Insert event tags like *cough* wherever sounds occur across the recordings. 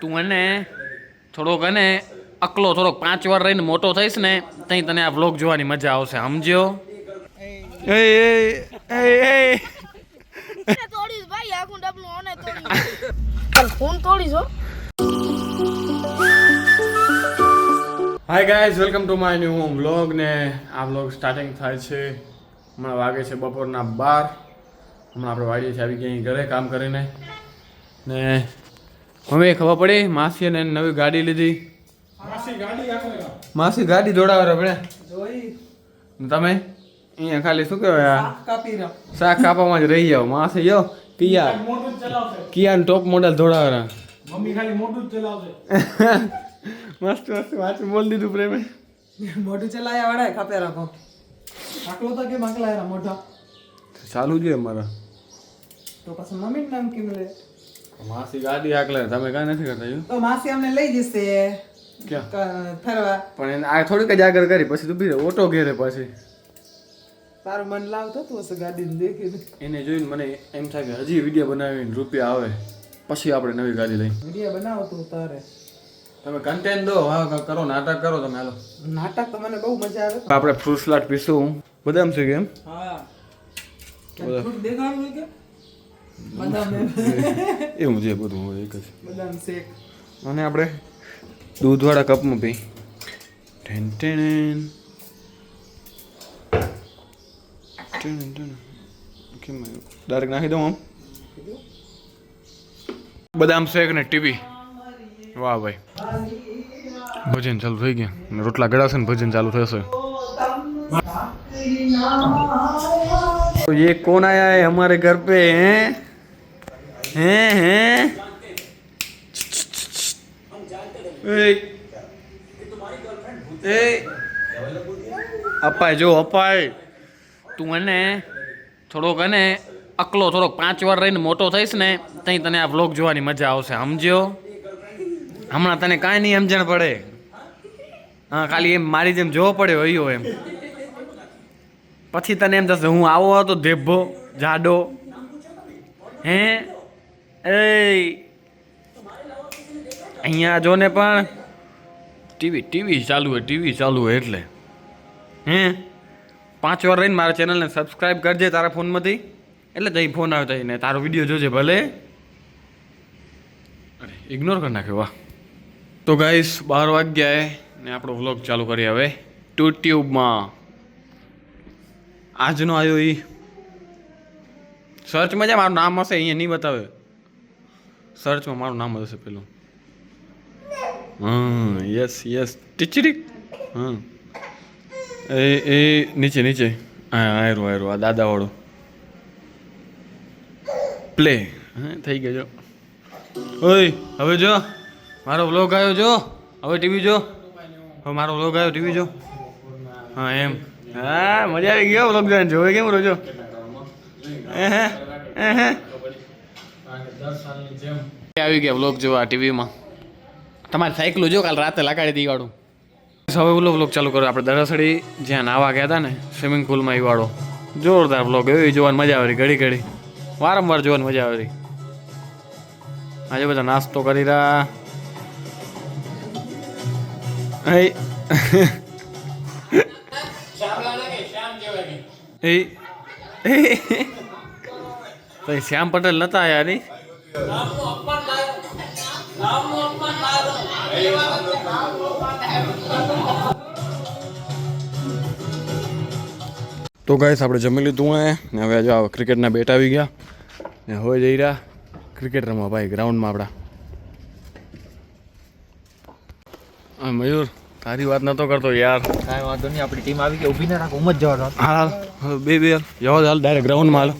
તું એને થોડોક એને અકલો થોડોક પાંચ વાર રહીને મોટો થઈશ ને તઈ તને આ વ્લોગ જોવાની મજા આવશે સમજ્યો? એ એ એ ભાઈ આખું ડબલું ઓને તોડીશ. Phone તોડીશ hi guys welcome to my new vlog ને આ વ્લોગ સ્ટાર્ટિંગ થાય છે. હમણાં વાગે છે બપોરના બાર. હમણાં આપણે વાગીએ છીએ આવી ગયા ઘરે કામ કરીને. ને હવે ખબર પડી? માસી અને નવી ગાડી લીધી. માસી ગાડી દોડાવે આપણે તમે? અહીંયા ખાલી શું કહેવાય શાક કાપવામાં જ રહી જાવ માસી જો કિયા કિયા ટોપ મોડલ દોડાવે. મમ્મી ખાલી મોટું જ ચલાવશે. *laughs* મસ્ત મસ્ત વાંચી બોલ દીધું પ્રેમે. મોટું ચલાયા વડે ખાપે રાખો. આકલો તો કેમ આકલાયા મોટા ચાલુ છે મારા તો પછી મમ્મી નામ કેમ લે? માસી ગાડી હાકલે તમે કાંઈ નથી કરતા જો તો માસી અમને લઈ જશે. ક્યાં? ફરવા. પણ એને આ થોડીક જ આગળ કરી પછી તું બીજે ઓટો ઘેરે પછી. તારું મન લાવતો તું હશે ગાડી દેખીને. એને જોઈને મને એમ થાય કે હજી વીડિયો બનાવીને રૂપિયા આવે. પછી આપણે નવી ગાડી લઈ. વીડિયો બનાવો તો તારે. તમે કન્ટેન્ટ દો હા કરો નાટક કરો તમે હાલો. નાટક તો મને બહુ મજા આવે. આપણે ફ્રૂટ સલાડ પીશું. બદામ છે કેમ હા. ફ્રૂટ દેખાડું કે? *laughs* એવું છે બધું હોય એક જ બદામ શેક અને આપણે દૂધવાળા કપમાં પી ટેન ટેન ટેન ટેન કેમ ડાયરેક્ટ નાખી દઉં આમ બદામ શેક ને ટીવી વાહ ભાઈ ભજન ચાલુ થઈ ગયા અને રોટલા ગળાશે ને ભજન ચાલુ થશે तो ये कौन आया है हमारे घर पे हैं हैं हैं એ અપાય જો અપાય. તું એને થોડોક એને અકલો થોડોક પાંચ વાર રહીને મોટો થઈશ ને ત્યાં તને આ બ્લોગ જોવાની મજા આવશે સમજ્યો? હમણાં તને કાંઈ નહીં સમજણ પડે. હા ખાલી એમ મારી જેમ જોવો પડે હોય એમ. પછી તને એમ થશે હું આવો હતો ધેભો જાડો. હે? એ અહીંયા જો ને પણ. ટીવી ટીવી ચાલુ હોય ટીવી ચાલુ હોય એટલે. હે? પાંચ વાર રહીને મારા ચેનલને સબસ્ક્રાઇબ કરજે તારા ફોનમાંથી. એટલે તઈ ફોન આવે તઈ ને તારો વીડિયો જોજે ભલે. અરે ઇગ્નોર કરી નાખ્યો વાહ. તો ગાઈસ બાર વાગ્યાએ ને આપણો વ્લોગ ચાલુ કરીએ હવે. ટ્યુટ્યુબમાં આજનો આવ્યો એ સર્ચમાં જાય મારું નામ હશે અહીંયા નહીં બતાવે. સર્ચમાં મારું નામ હશે પેલું. હા યસ યસ ટીચડીક હા એ એ, નીચે નીચે. હા આયરું આયરું આ દાદાવાળું. પ્લે હા, થઈ ગયો, જો. ઓય, હવે જો. મારો વ્લોગ આવ્યો, જો. હવે ટીવી જો. હવે મારો વ્લોગ આવ્યો ટીવી જો. હા, એમ. હા, મજા આવી ગયો વ્લોગ જોઈને. જોવે કેમ રોજો એહે, જેમ. આવી ગયા વ્લોગ જોવા ટીવીમાં. તમારી સાયકલ જો કાલ રાતે લગાડી દી વાળું. હવે ઓલો વ્લોગ ચાલુ કર્યો. આપણે દરસડી જ્યાં નાવા ગયા હતા ને સ્વિમિંગ પુલમાં એ વાળો. જોરદાર વ્લોગ એવી જોવાની મજા આવી ઘડી ઘડી. વારંવાર જોવાની મજા આવી આજે બધા નાસ્તો કરી રહ્યા. શ્યામ પટેલ નતા યાર તો ગાઈસ આપણે જમી લીધું હે ને હવે જો ક્રિકેટના બેટ આવી ગયા. ને હવે જઈ રહ્યા ક્રિકેટ રમવા ભાઈ ગ્રાઉન્ડમાં આપણા. મયુર તારી વાત નતો કરતો યાર. કાંઈ વાંધો નહીં આપણી ટીમ આવી ગઈ ઊભી ના રાખો ઉમ જવા હાલ હાલ બે બે. જવા હાલ ડાયરેક્ટ ગ્રાઉન્ડમાં હાલ.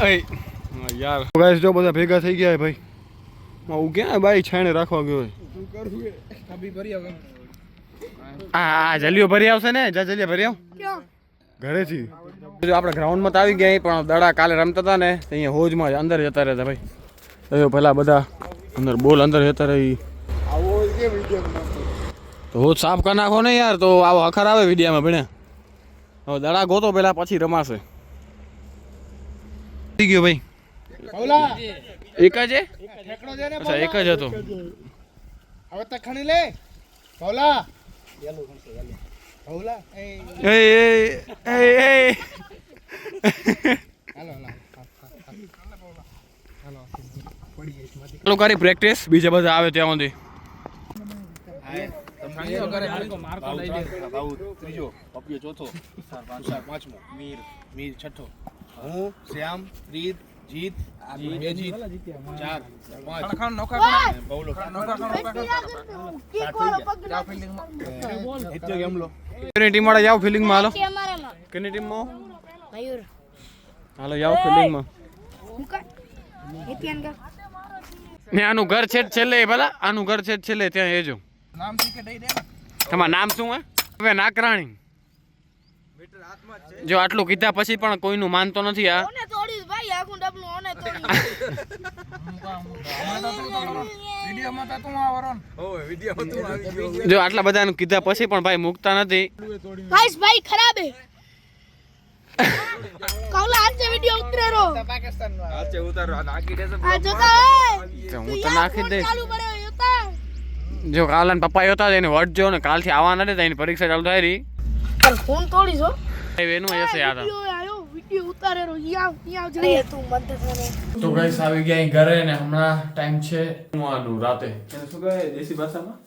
હવે યાર. ગાઈસ જો બધા ભેગા થઈ ગયા ભાઈ. હું ક્યાં બાઈક છાણે રાખવા ગયો આ આ જલિયો ભરી આવશે ને? જા જલિયા ભરી આવ. ઘરેથી. જો આપણે ગ્રાઉન્ડમાં તો આવી ગયા પણ દડા કાલે રમતા હતા ને અહીંયા હોજમાં જ અંદર જતા રહેતા ભાઈ. તો પેલા બધા અંદર બોલ અંદર જતા રહી તો હોજ સાફ કરી નાખો ને યાર તો આવો અખર આવે વિડીયામાં ભણે. હવે દડા ગોતો પેલા પછી રમાશે. થઈ ગયો ભાઈ. એક જ એ? અચ્છા એક જ હતો. હવે તો ખણી લે. ભોલા. ભોલા. એ. એ એ એ એ હાલો હાલો ચાલુ કરી પ્રેક્ટિસ બીજા બધા આવે ત્યાં સુધી ત્રીજો પપ્યો ચોથો પાંચમો મીર મીર છઠ્ઠો. હું? શ્યામ રીત જીત બે જીત. ચાર પાંચ. બહુલો હિત્યો ગેમલો કેની ટીમ વાળા જાઓ ફિલિંગમાં હાલો. કેની ટીમ ટીમમાં મયુર. હાલો જાવ ફિલ્ડિંગમાં. કા ને આનું ઘર છે છેલ્લે ભલા. આનું ઘર છે છેલ્લે ત્યાં એજો નામ ટિકિટ દઈ દે તમારું નામ શું હે? હવે નાકરાણી. જો આટલું કીધા પછી પણ કોઈનું માનતો નથી આ. ઓને તોડ્યું ભાઈ આખું ડબલું ઓને વિડીયોમાં તો તું આવરો જો આટલા બધાનું કીધા પછી પણ ભાઈ મૂકતા નથી. ભાઈ ખરાબ હે. વિડિયો ઉતરેરો પાકિસ્તાન આ જોતા હે હું તો નાખી જોતા. જો કાલન પપ્પા હતા એને વટજો ને કાલથી આવવાના નથી એની પરીક્ષા ચાલુ થાય રહી. ચાલ ફોન તોડી છો? એનું હશે યાદ વિડિયો આયો વિડિયો ઉતારેરો યાવ યાવ જઈએ તું મદદ મને. તો ગાઈસ આવી ગયા ઘરે ને હમણાં ટાઈમ છે જમવાનું રાતે. એને શું કહે? દેશી ભાષામાં?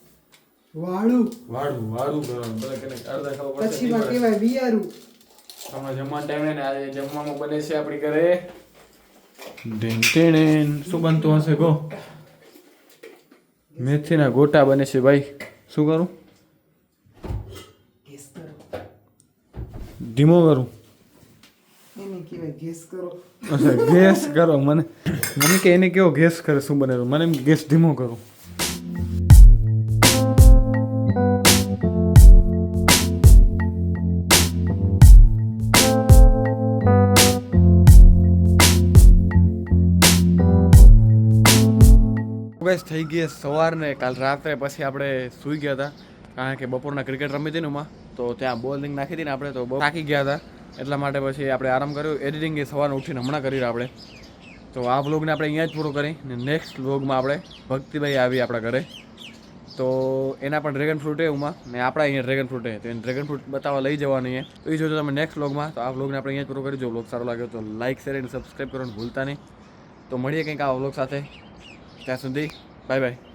વાળું. વાડું વાડું કરવાનું બધા કેને અડધા ખબર પડશે પછીમાં કહેવાય બિયારું. હમણાં જમવા ટાઈમે ને આજે જમવામાં બને છે આપણી ઘરે. ઢીન. શું બનતું હશે ગો? મેથીના ગોટા બને છે ભાઈ. શું કરું? ધીમો કરું ગેસ કરો. અચ્છા ગેસ કરો. મને મને કે એને કેવો ગેસ કરે શું બને મને એમ ગેસ ધીમો કરું. બસ થઈ ગઈ સવારને. કાલ રાત્રે પછી આપણે સૂઈ ગયા હતા. કારણ કે બપોરના ક્રિકેટ રમી હતી ને એમાં તો ત્યાં બોલિંગ નાખી હતી ને આપણે તો બહુ થાકી ગયા હતા. એટલા માટે પછી આપણે આરામ કર્યો. એડિટિંગ એ સવારે ઉઠીને હમણાં કરી આપણે. તો આ વ્લોગને આપણે અહીંયા જ પૂરો કરી ને નેક્સ્ટ વ્લોગમાં આપણે ભક્તિભાઈ આવી આપણા ઘરે. તો એના પણ ડ્રેગન ફ્રૂટ એ ઉમાં. ને આપણા અહીંયા ડ્રેગન ફ્રૂટ એ તો એને ડ્રેગન ફ્રૂટ બતાવવા લઈ જવાનું છે તો એ જોજો તમે નેક્સ્ટ વ્લોગમાં તો આ વ્લોગને આપણે અહીંયા જ પૂરો કરી. જો વ્લોગ સારો લાગ્યો તો લાઇક શેર અને સબસ્ક્રાઈબ કરવાનું ભૂલતા નહીં. તો મળીએ કંઈક આ વ્લોગ સાથે. ત્યાં સુધી બાય બાય